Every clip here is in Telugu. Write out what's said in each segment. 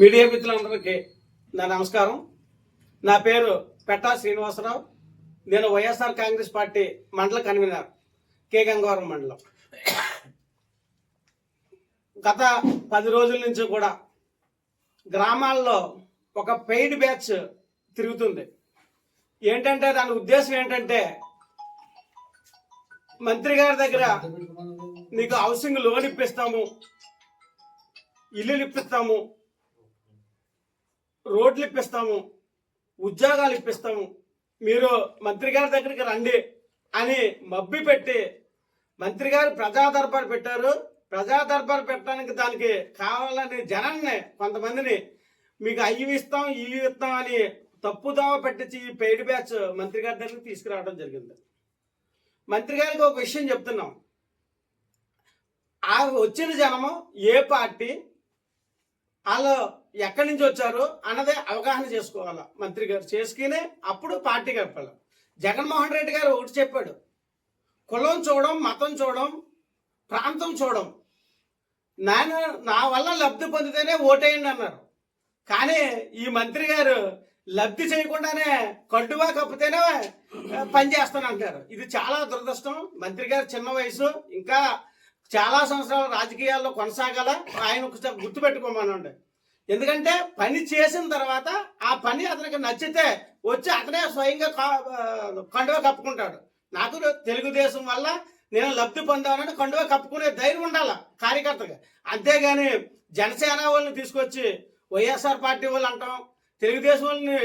మీడియా మిత్రులందరికీ నా నమస్కారం. నా పేరు పెట్టా శ్రీనివాసరావు. నేను వైఎస్ఆర్ కాంగ్రెస్ పార్టీ మండల కన్వీనర్ కే. గంగవరం మండలం. గత పది రోజుల నుంచి కూడా గ్రామాల్లో ఒక పెయిడ్ బ్యాచ్ తిరుగుతుంది. ఏంటంటే దాని ఉద్దేశం ఏంటంటే మంత్రి గారి దగ్గర నీకు హౌసింగ్ లోన్ ఇప్పిస్తాము ఇల్లులు ఇప్పిస్తాము రోడ్లు ఇప్పిస్తాము ఉద్యోగాలు ఇప్పిస్తాము మీరు మంత్రి గారి దగ్గరికి రండి అని మబ్బి పెట్టి మంత్రి గారు ప్రజాదర్బారు పెట్టారు. ప్రజా దర్బారు పెట్టడానికి దానికి కావాలని జనాన్ని కొంతమందిని మీకు అయ్యి ఇస్తాం ఇవి ఇస్తాం అని తప్పుదావ పెట్టించి ఈ పెయిడ్ బ్యాచ్ మంత్రి గారి దగ్గరికి తీసుకురావడం జరిగింది. మంత్రి గారికి ఒక విషయం చెప్తున్నాం. ఆ వచ్చిన జనము ఏ పార్టీ వాళ్ళు ఎక్కడి నుంచి వచ్చారు అన్నదే అవగాహన చేసుకోవాలి మంత్రి గారు. చేసుకుని అప్పుడు పార్టీ గడపాలి జగన్మోహన్ రెడ్డి గారు ఒకటి చెప్పాడు కులం చూడడం మతం చూడడం ప్రాంతం చూడడం నేను నా వల్ల లబ్ధి పొందితేనే ఓటేయండి అన్నారు. కానీ ఈ మంత్రి గారు లబ్ధి చేయకుండానే కడ్డువా కప్పితేనే పని చేస్తాను అంటారు. ఇది చాలా దురదృష్టం. మంత్రి గారు చిన్న వయసు ఇంకా చాలా సంవత్సరాలు రాజకీయాల్లో కొనసాగాల. ఆయన ఒకసారి గుర్తుపెట్టుకోమనండి. ఎందుకంటే పని చేసిన తర్వాత ఆ పని అతనికి నచ్చితే వచ్చి అతనే స్వయంగా కండువా కప్పుకుంటాడు. నాకు తెలుగుదేశం వల్ల నేను లబ్ధి పొందానని కండువా కప్పుకునే ధైర్యం ఉండాల కార్యకర్తగా అంతేగాని జనసేన వాళ్ళని తీసుకొచ్చి వైఎస్ఆర్ పార్టీ వాళ్ళు అంటాం తెలుగుదేశం వాళ్ళని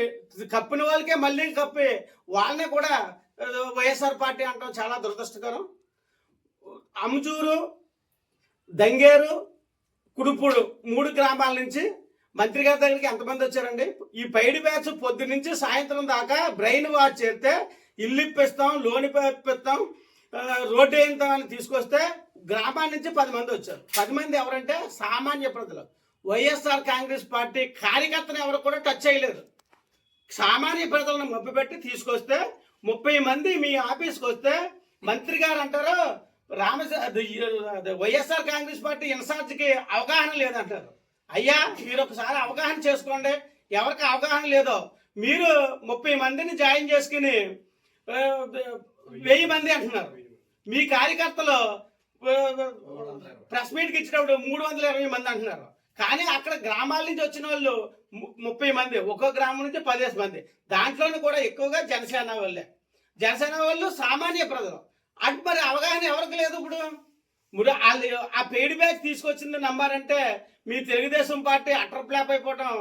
కప్పిన వాళ్ళకే మళ్ళీ కప్పి వాళ్ళని కూడా వైఎస్ఆర్ పార్టీ అంటాం చాలా దురదృష్టకరం. అమ్జూరు దంగేరు కుడుపుడు మూడు గ్రామాల నుంచి మంత్రి గారి దగ్గరికి ఎంతమంది వచ్చారండి? ఈ పైడి బ్యాచ్ పొద్దు నుంచి సాయంత్రం దాకా బ్రెయిన్ వాష్ చేస్తే ఇల్లు ఇప్పిస్తాం లోన్ ఇప్పిస్తాం రోడ్డు వేయిస్తాం అని తీసుకొస్తే గ్రామాల నుంచి పది మంది వచ్చారు. పది మంది ఎవరంటే సామాన్య ప్రజలు. వైఎస్ఆర్ కాంగ్రెస్ పార్టీ కార్యకర్తను ఎవరు కూడా టచ్ చేయలేదు. సామాన్య ప్రజలను మభ్యపెట్టి తీసుకొస్తే ముప్పై మంది మీ ఆఫీస్కి వస్తే మంత్రి గారు అంటారు రామ వైఎస్ఆర్ కాంగ్రెస్ పార్టీ ఇన్ఛార్జ్కి అవగాహన లేదంటారు. అయ్యా మీరు ఒకసారి అవగాహన చేసుకోండి. ఎవరికి అవగాహన లేదో. మీరు ముప్పై మందిని జాయిన్ చేసుకుని వెయ్యి మంది అంటున్నారు. మీ కార్యకర్తలు ప్రెస్ మీట్కి ఇచ్చినప్పుడు మూడు వందల ఇరవై మంది అంటున్నారు. కానీ అక్కడ గ్రామాల నుంచి వచ్చిన వాళ్ళు ము- ముప్పై మంది ఒక్కో గ్రామం నుంచి పదిహేను మంది. దాంట్లోనూ కూడా ఎక్కువగా జనసేన వాళ్ళే. జనసేన వాళ్ళు సామాన్య ప్రజలు. అటు మరి అవగాహన ఎవరికి లేదు ఇప్పుడు? ఇప్పుడు వాళ్ళు ఆ పేడి బ్యాచ్ తీసుకొచ్చింది నమ్మారంటే మీ తెలుగుదేశం పార్టీ అటర్ ఫ్లాప్ అయిపోవటం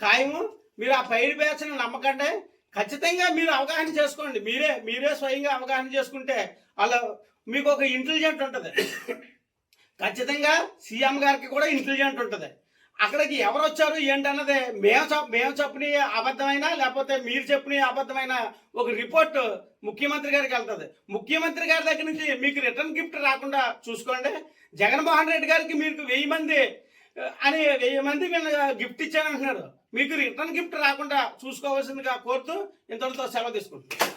ఖాయము. మీరు ఆ పేడి బ్యాచ్ని నమ్మకండి ఖచ్చితంగా మీరు అవగాహన చేసుకోండి. మీరే మీరే స్వయంగా అవగాహన చేసుకుంటే అలా మీకు ఒక ఇంటెలిజెంట్ ఉంటుంది. ఖచ్చితంగా సీఎం గారికి కూడా ఇంటెలిజెంట్ ఉంటుంది. అక్కడికి ఎవరు వచ్చారు ఏంటన్నది? మేము చెప్ మేము చెప్పిన అబద్ధమైనా లేకపోతే మీరు చెప్పిన అబద్ధమైన ఒక రిపోర్ట్ ముఖ్యమంత్రి గారికి వెళ్తుంది. ముఖ్యమంత్రి గారి దగ్గర నుంచి మీకు రిటర్న్ గిఫ్ట్ రాకుండా చూసుకోండి. జగన్మోహన్ రెడ్డి గారికి మీకు వెయ్యి మంది అని వెయ్యి మంది వీళ్ళ గిఫ్ట్ ఇచ్చానంటున్నారు మీకు రిటర్న్ గిఫ్ట్ రాకుండా చూసుకోవాల్సిందిగా కోరుతూ ఇంతటితో సెలవు తీసుకుంటున్నాను